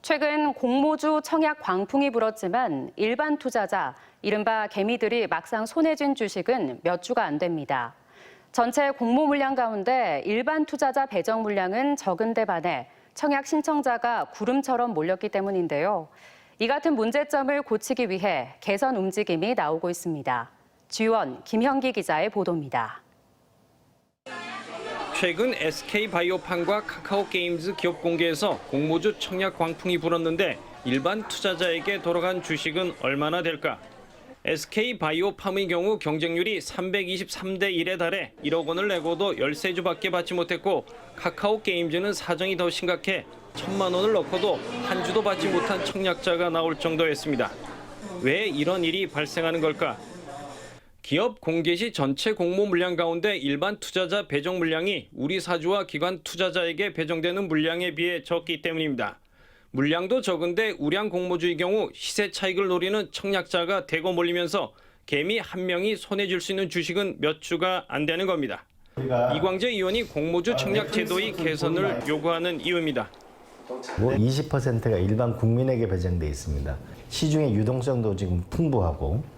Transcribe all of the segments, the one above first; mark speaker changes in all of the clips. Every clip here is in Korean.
Speaker 1: 최근 공모주 청약 광풍이 불었지만 일반 투자자, 이른바 개미들이 막상 손에 쥔 주식은 몇 주가 안 됩니다. 전체 공모 물량 가운데 일반 투자자 배정 물량은 적은 데 반해 청약 신청자가 구름처럼 몰렸기 때문인데요. 이 같은 문제점을 고치기 위해 개선 움직임이 나오고 있습니다. 지원 김형기 기자의 보도입니다.
Speaker 2: 최근 SK 바이오판과 카카오 게임즈 기업 공개에서 공모주 청약 광풍이 불었는데 일반 투자자에게 돌아간 주식은 얼마나 될까? SK 바이오팜의 경우 경쟁률이 323대 1에 달해 1억 원을 내고도 13주밖에 받지 못했고 카카오 게임즈는 사정이 더 심각해 천만 원을 넣고도 한 주도 받지 못한 청약자가 나올 정도였습니다. 왜 이런 일이 발생하는 걸까? 기업 공개 시 전체 공모 물량 가운데 일반 투자자 배정 물량이 우리 사주와 기관 투자자에게 배정되는 물량에 비해 적기 때문입니다. 물량도 적은데 우량 공모주의 경우 시세 차익을 노리는 청약자가 대거 몰리면서 개미 한 명이 손에 줄수 있는 주식은 몇 주가 안 되는 겁니다. 이광재 의원이 공모주 청약 제도의 개선을 요구하는 이유입니다.
Speaker 3: 뭐 20%가 일반 국민에게 배정돼 있습니다. 시중의 유동성도 지금 풍부하고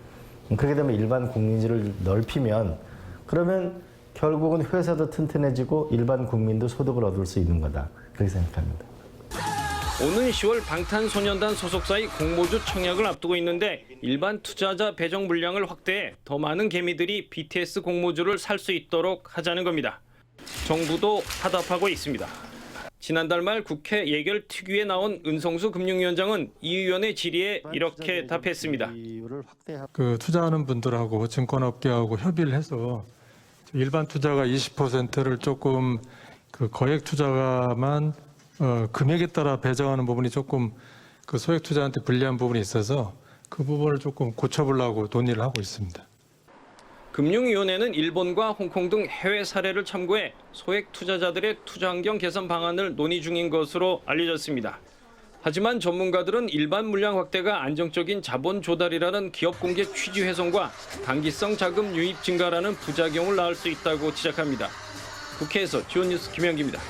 Speaker 3: 그렇게 되면 일반 국민지를 넓히면 그러면 결국은 회사도 튼튼해지고 일반 국민도 소득을 얻을 수 있는 거다 그렇게 생각합니다.
Speaker 2: 오는 10월 방탄소년단 소속사의 공모주 청약을 앞두고 있는데 일반 투자자 배정 물량을 확대해 더 많은 개미들이 BTS 공모주를 살 수 있도록 하자는 겁니다. 정부도 화답하고 있습니다. 지난달 말 국회 예결 특위에 나온 은성수 금융위원장은 이 의원의 질의에 이렇게 답했습니다.
Speaker 4: 그 투자하는 분들하고 증권업계하고 협의를 해서 일반 투자가 20%를 조금 그 거액 투자가만 어, 금액에 따라 배정하는 부분이 조금 그 소액 투자한테 불리한 부분이 있어서 그 부분을 조금 고쳐보려고 논의를 하고 있습니다.
Speaker 2: 금융위원회는 일본과 홍콩 등 해외 사례를 참고해 소액 투자자들의 투자 환경 개선 방안을 논의 중인 것으로 알려졌습니다. 하지만 전문가들은 일반 물량 확대가 안정적인 자본 조달이라는 기업 공개 취지 훼손과 단기성 자금 유입 증가라는 부작용을 낳을 수 있다고 지적합니다. 국회에서 지원 뉴스 김영기입니다.